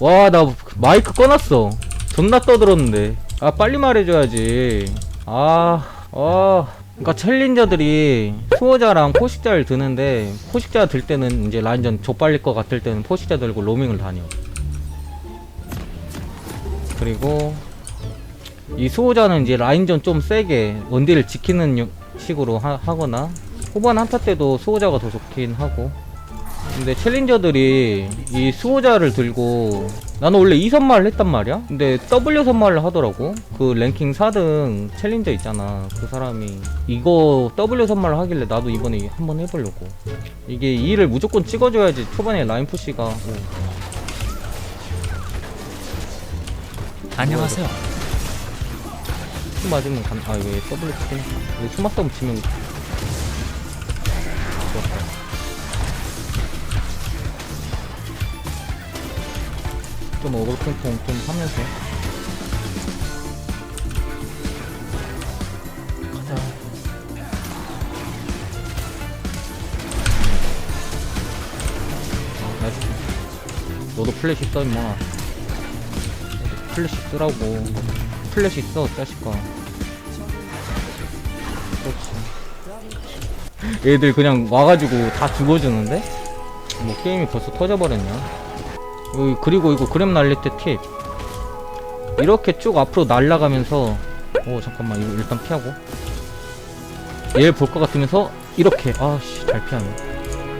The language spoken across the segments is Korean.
와 나 마이크 꺼놨어. 존나 떠들었는데. 아 빨리 말해줘야지. 아어. 그니까 챌린저들이 수호자랑 포식자를 드는데 포식자 들 때는 이제 라인전 족발릴 것 같을 때는 포식자 들고 로밍을 다녀. 그리고 이 수호자는 이제 라인전 좀 세게 원딜을 지키는 요- 식으로 하, 하거나 후반 한타 때도 수호자가 더 좋긴 하고 근데 챌린저들이 이 수호자를 들고 나는 원래 2선말을 했단 말이야 근데 W 선말을 하더라고 그 랭킹 4등 챌린저 있잖아 그 사람이 이거 W 선말을 하길래 나도 이번에 한번 해보려고 이게 2를 무조건 찍어줘야지 초반에 라인 푸시가 오. 안녕하세요. 수 맞으면 간, 아, 이거 W 치긴 했다. 이거 수 맞다면 치면. 좀 핑퐁 좀 하면서. 가자. 아, 나이스. 너도 플래시 써, 임마. 플래시 쓰라고. 플래시 써. 그렇지. 얘들 그냥 와가지고 다 죽어주는데? 뭐 게임이 벌써 터져버렸냐? 여기 그리고 이거 그램 날릴 때 팁. 이렇게 쭉 앞으로 날아가면서 오 잠깐만 이거 일단 피하고. 얘볼것 같으면서 이렇게. 아씨 잘 피하네.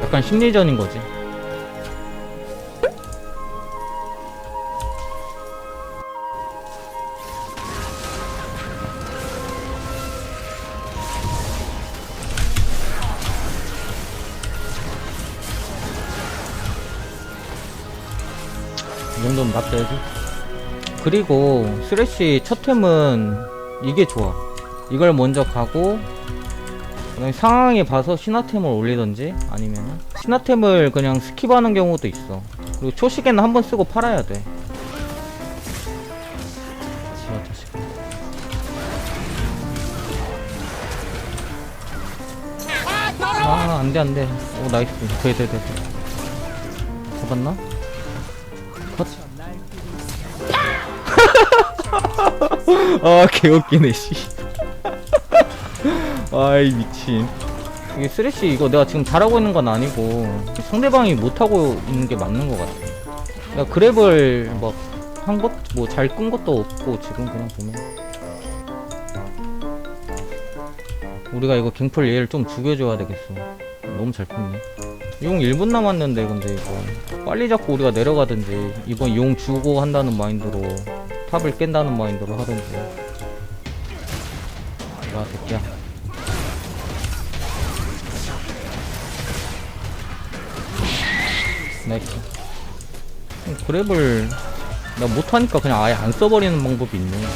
약간 심리전인 거지 이 정도면 납둬야지. 그리고 쓰레쉬 첫 템은 이게 좋아. 이걸 먼저 가고 상황에 봐서 신화템을 올리던지 아니면 신화템을 그냥 스킵하는 경우도 있어. 그리고 초시계는 한 번 쓰고 팔아야 돼. 아 안돼 안돼. 오 나이스. 돼 돼 돼. 잡았나? 컷. 아 개웃기네 씨. 아이 미친. 이게 쓰레쉬 이거 내가 지금 잘하고 있는 건 아니고 상대방이 못하고 있는 게 맞는 것 같아. 내가 그랩을 막 한 것 뭐 잘 끈 것도 없고 지금 그냥 보면. 우리가 이거 갱플 얘를 좀 죽여줘야 되겠어. 너무 잘 폈네 용 1분 남았는데 근데 이거 빨리 잡고 우리가 내려가든지 이번 용 주고 한다는 마인드로 탑을 깬다는 마인드로 하든지. 야 새끼야. 나이스 음, 그랩을 나 못하니까 그냥 아예 안 써버리는 방법이 있네.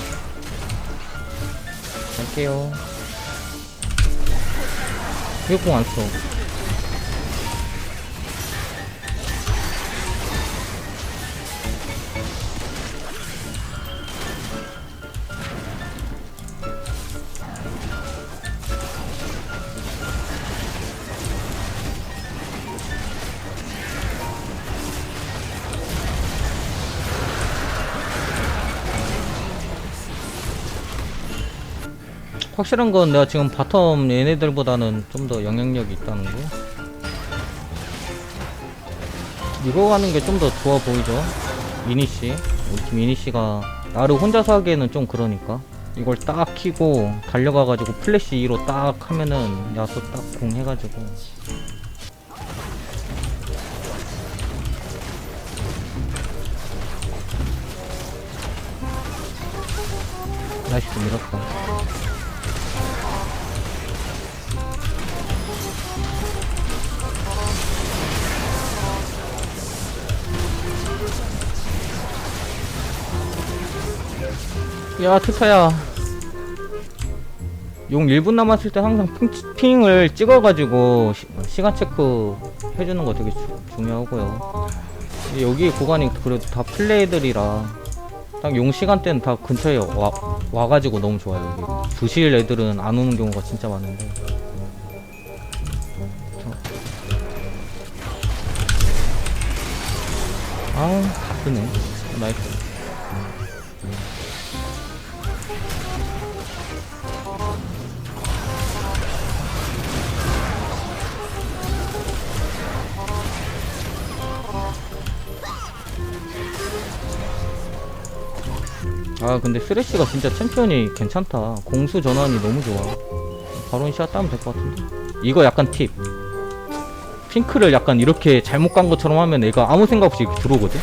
갈게요. 왜공안 써? 확실한 건 내가 지금 바텀 얘네들보다는 좀 더 영향력이 있다는 거. 이거 가는 게 좀 더 좋아 보이죠? 미니씨. 우리 팀 미니씨가 나를 혼자서 하기에는 좀 그러니까. 이걸 딱 키고 달려가가지고 플래시 2로 딱 하면은 야수 딱 공 해가지고. 나이스 밀었다. 야 트파야. 용 1분 남았을 때 항상 핑, 핑을 찍어가지고 시, 간 체크 해주는 거 되게 주, 중요하고요. 여기 구간이 그래도 다 플레이들이라 딱 용 시간대는 다 근처에 와, 와가지고 너무 좋아요 여기. 부실 애들은 안 오는 경우가 진짜 많은데. 저- 아우 그네. 나이스 아 근데 쓰레쉬가 진짜 챔피언이 괜찮다. 공수 전환이 너무 좋아. 바론 시야 따면 될 것 같은데? 이거 약간 팁. 핑크를 약간 이렇게 잘못 간 것처럼 하면 얘가 아무 생각 없이 이렇게 들어오거든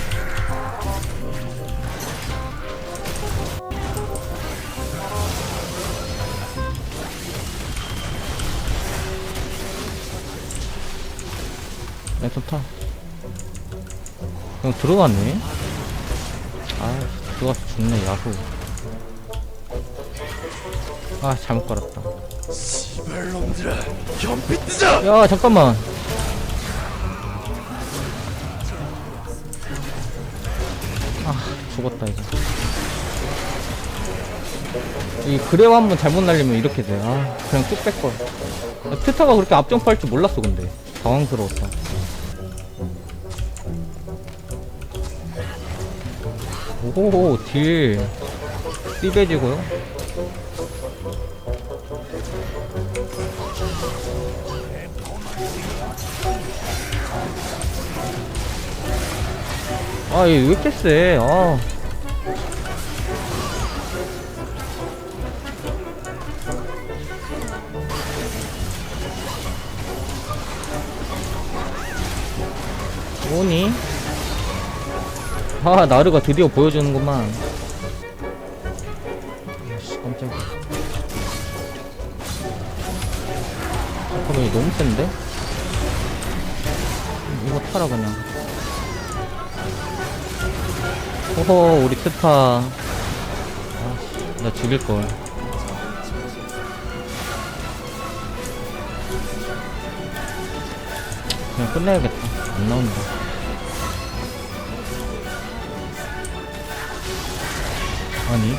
랜선 타 그냥 들어갔네? 아 들어가서 죽네 야수 아 잘못 깔았다. 시발놈들아 현피 뜨자! 야 잠깐만. 아 죽었다 이거 이 그레오 한번 잘못 날리면 이렇게 돼 아 그냥 쭉 뺄걸. 아, 트타가 그렇게 앞점프할 줄 몰랐어 근데. 당황스러웠다 오호 딜 띠배지고요 아, 얘 왜 이렇게 세? 아. 뭐니? 아, 나르가 드디어 보여주는구만. 아씨, 깜짝이야. 잠깐만, 얘 너무 센데? 이거 타라, 그냥. 호호 우리 트타 아씨 나 죽일걸 그냥 끝내야겠다 안 나온다 아니.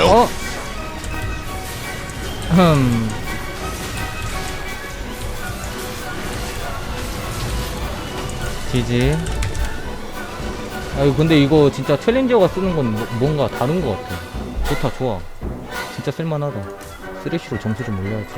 어? 흠. 지지. 아유 근데 이거 진짜 챌린저가 쓰는 건 뭐- 뭔가 다른 것 같아. 좋다 좋아. 진짜 쓸만하다. 쓰레쉬로 점수 좀 올려야지